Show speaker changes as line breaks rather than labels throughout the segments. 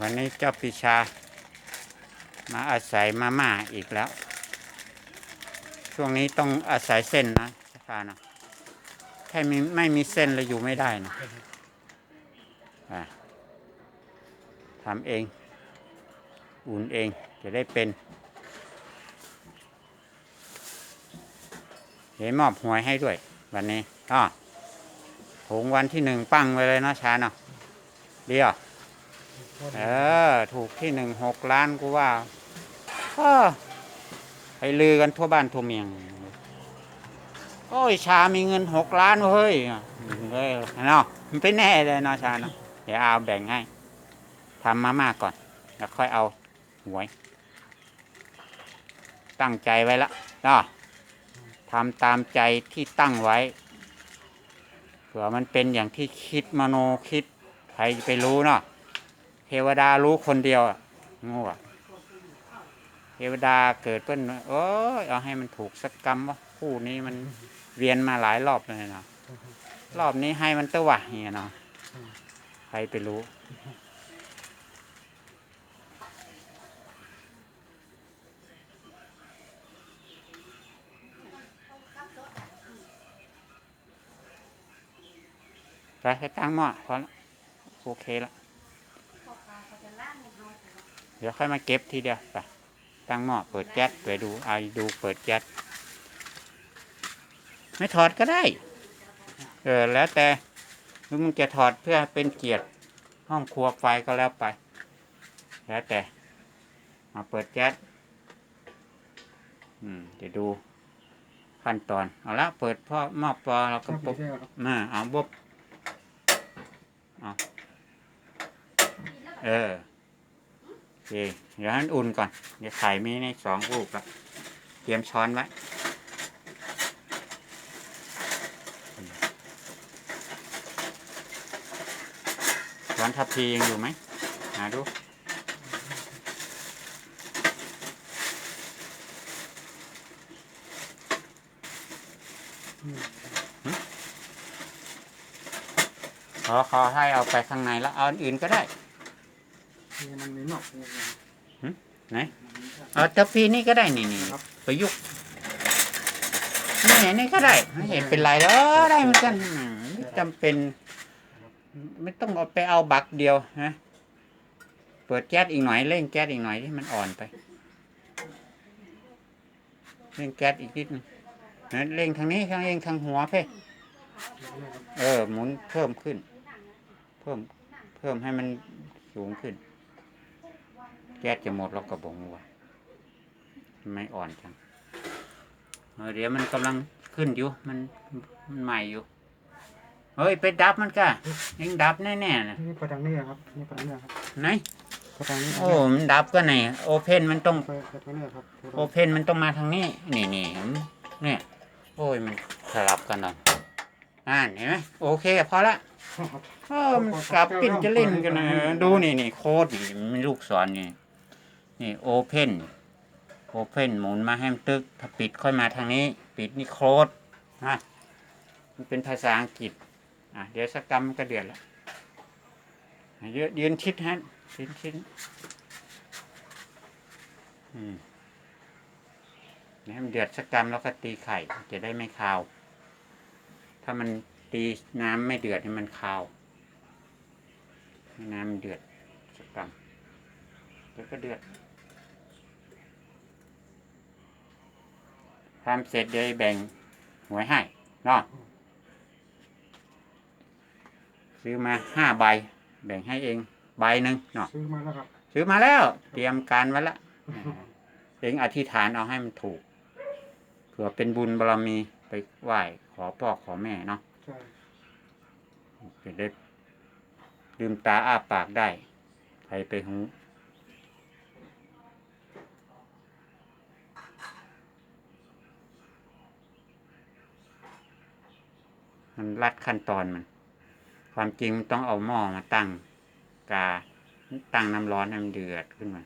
วันนี้เจ้าปีชา มาอาศัยมาม่าอีกแล้ว ช่วงนี้ต้องอาศัยเส้นนะชาชานะแค่มีไม่มีเส้นเราอยู่ไม่ได้นะะทำเอง อุ่นเองจะได้เป็น เดี๋ยวมอบหวยให้ด้วย วันนี้อ๋อถุงวันที่หนึ่งปั้งไปเลยนะชาเนาะเดียว เออ ถูกที่หนึ่งหกล้านกูว่าเออไปลือกันทั่วบ้านทั่วเมืองโอ้ยชามีเงินหกล้านเว้ยเฮ้ยเนาะมันไปแน่เลยเนาะชาเนาะเดี๋ยวเอาแบ่งให้ทำมาม่าก่อน แล้วค่อยเอาหวย ตั้งใจไว้ละเนาะทำตามใจที่ตั้งไว้เผื่อมันเป็นอย่างที่คิดมโนคิด ใครไปรู้เนาะ เทวดารู้คนเดียวอะโง่อะเทวดาเกิดเปิ้นโอ้ยเอาให้มันถูกสักกรรมวะคู่นี้มันเวียนมาหลายรอบเลยเนาะรอบนี้ให้มันตะวะเฮียเนาะใครไปรู้ ไปไปตั้งหม้อพอละโอเคและ เดี๋ยวค่อยมาเก็บทีเดียวไปตั้งหม้อเปิดแก๊สไปดูเอาดูเปิดแก๊สไม่ถอดก็ได้ เออแล้วแต่หรือมึงจะถอดเพื่อเป็นเกียรติห้องครัวไฟก็แล้วไป แล้วแต่ มาเปิดแก๊สอืมเดี๋ยวดูขั้นตอน เอาละเปิดพ่อหม้อปอแล้วก็ปุ๊บมาเอาบบเอาเออโอ เคเดี๋ยวให้มันอุ่นก่อน เดี๋ยวไข่มีในสองลูกละเตรียมช้อนไว้ช้อนทัพพียังอยู่ไหมหาดูขอขอให้เอาไปข้างในแล้วเอาอันอื่นก็ได้
มันมีหนอกเนี่ย
ไหนเอาทัพพีนี่ก็ได้นี่นี่
ครับ
ประยุกต์นี่นี่ก็ได้ไม่เห็นเป็นไรแล้วเออได้เหมือนกันอืมไม่จำเป็น ไม่ต้องเอาไปเอาบักเดียวนะเปิดแก๊สอีกหน่อยเร่งแก๊สอีกหน่อยที่มันอ่อนไปเร่งแก๊สอีกนิดนึงนะเร่งทางนี้ทางเองทางหัวเพ่เออหมุนเพิ่มขึ้น เพิ่มเพิ่มให้มันสูงขึ้น แก๊สจะหมดแล้วก็บอกว่าไม่อ่อนจังเออเดี๋ยวมันกำลังขึ้นอยู่มันมันใหม่อยู่เฮ้ยไปดับมันกะยังดับแน่ๆนะ
นี่ไปทางนี้ครับนี่ไปทางนี้ครับ
ไหน
ไปทางนี้
โอ้มันดับก็ไหนโอเพนมันต้อง
ไปไปทางนี้ครับ
โอเพนมันต้องมาทางนี้นี่นี่เนี่ยโอ้ยมันสลับกันหน่อยอ่านเห็นไหมโอเคพอละเออมันกลับปิ้นจะเล่นกันนะดูนี่นี่โค้ดนี่มันลูกศรนี่ นี่โอเพนโอเพนหมุนมาให้มันตึก ถ้าปิดค่อยมาทางนี้ ปิดนี่โคดนะมันเป็นภาษาอังกฤษ อะ เดี๋ยวสักกรรมมันก็เดือดแล้วอะยืนยืนชิดฮะชิดชิดอืมให้มันเดือดสักกรรมแล้วก็ตีไข่ จะได้ไม่คาว ถ้ามันตีน้ำไม่เดือดให้มันคาวให้น้ำเดือดสักกรรมเดี๋ยวก็เดือด ทำเสร็จเดี๋ยวแบ่งหวยให้เนาะซื้อมาห้าใบ แบ่งให้เองใบหนึ่งเนาะ
ซื้อมาแล้วครับ
ซื้อมาแล้ว เตรียมการไว้ละเองอธิษฐานเอาให้มันถูกเผื่อเป็นบุญบารมีไปไหว้ขอพ่อขอแม่เนาะ
ใช่
จะได้ลืมตาอ้าปากได้ใครไปหู มันรัดขั้นตอนมัน ความจริงมันต้องเอาหม้อมาตั้งกาตั้งน้ำร้อนให้มันเดือดขึ้นมา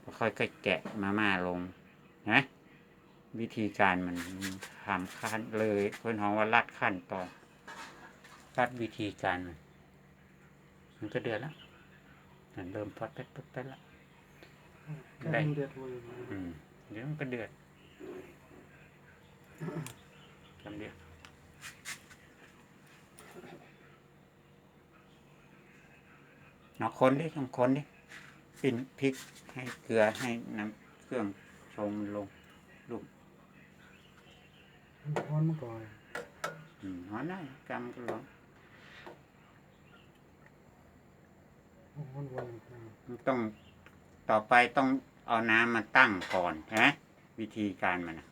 แล้วค่อยๆแกะมาม่าลงนะวิธีการมันทำขั้นเลยเพื่อนของว่ารัดขั้นตอนรัดวิธีการมันมันก็เดือดแล้วนั่นเริ่มพอดเป็ดเป็ดเป็ดละ
แค่มันเดือดเลย
อืมเดี๋ยวมันก็เดือดจำเดือด เนาะคนดิต้องคนดิปิ้นพริกให้เกลือให้น้ำเครื่องชงลง
มันร้อนเมื่อก่อน
อืมหอนได้กำก็ลง
ร้อนวัน
มันต้องต่อไปต้องเอาน้ำมาตั้งก่อนใช่ไหมวิธีการมันน่ะ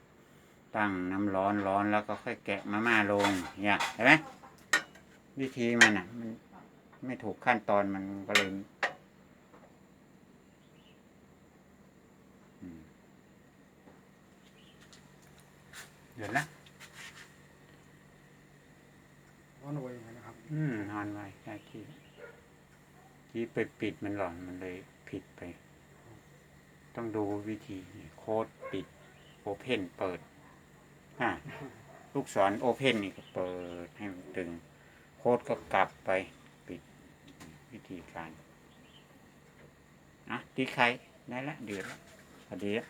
ตั้งน้ำร้อนร้อนแล้วก็ค่อยแกะมาม่าลงเนี่ยเห็นไหมวิธีมันอะมัน ไม่ถูกขั้นตอนมันก็เลยอืมเดี๋ยวนะ
ร้อนไวนะครับ
อืมนอนไว้ใช่ที่ที่ไปปิดมันหล่อนมันเลยผิดไป ต้องดูวิธีนี่โค้ดปิด โอเพนเปิดอ่าลูกศรโอเพนนี่ก็เปิดให้มันตึง โค้ดก็กลับไปปิด วิธีการอะตีไข่ได้ละเดือดละพอดีละ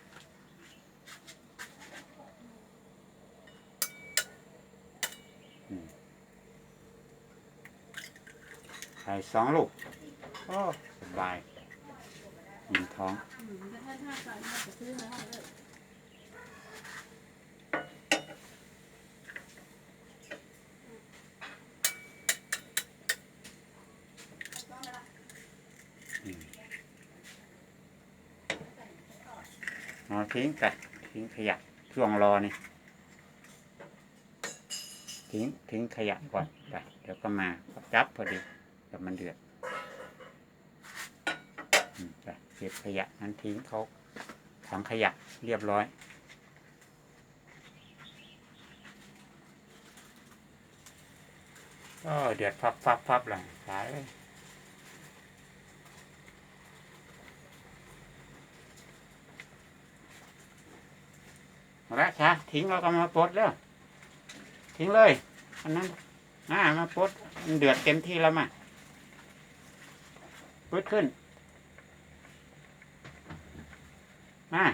อืมไข่สองลูกโอ้สบายยินท้อง
มา
ทิ้งไปทิ้งขยะช่วงรอนี่ทิ้งทิ้งขยะก่อนไปเดี๋ยวก็มาจับพอดีเดี๋ยวมันเดือดไปเก็บขยะนั้นทิ้งเขาถังขยะเรียบร้อยก็เดือดฟับฟับฟับหลังสาย ลยเอาละช้ทิ้งแล้วก็มาปลดแล้วทิ้งเลยอันนั้นอ่ามาปลดมันเดือดเต็มที่แล้วมาปึ๊ดขึ้นมา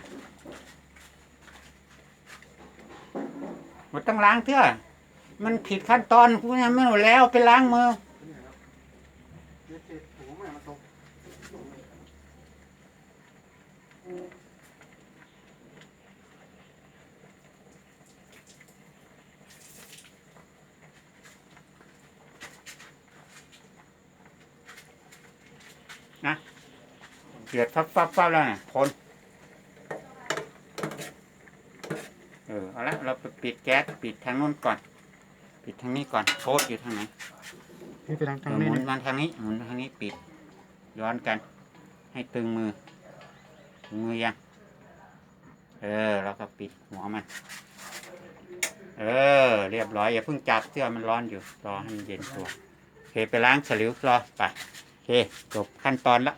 หมดต้องล้างเถอะมันผิดขั้นตอนกูยังไม่หมดแล้วไปล้างมือ
เด็ดเด็ดหัวแม่ มาตก
เดือดฟับฟับฟับแล้วนะคนเออเอาละเราไปปิดแก๊สปิดทางนู้นก่อน ปิดทางนี้ก่อนโคตรอยู่ทางไหน
นี่ไปทาง
เอ
ทาง
อ
นี้
หมุน
นี่
มาทางนี้หมุนทางนี้ปิด ย้อนกัน ให้ตึงมือตึงมือยังเออแล้วก็ปิดหัวมันเออ เรียบร้อยอย่าเพิ่งจับเสื้อมันร้อนอยู่รอให้มันเย็นตัวโอเคไปล้างสลิวรอไปโอ เคจบขั้นตอนละ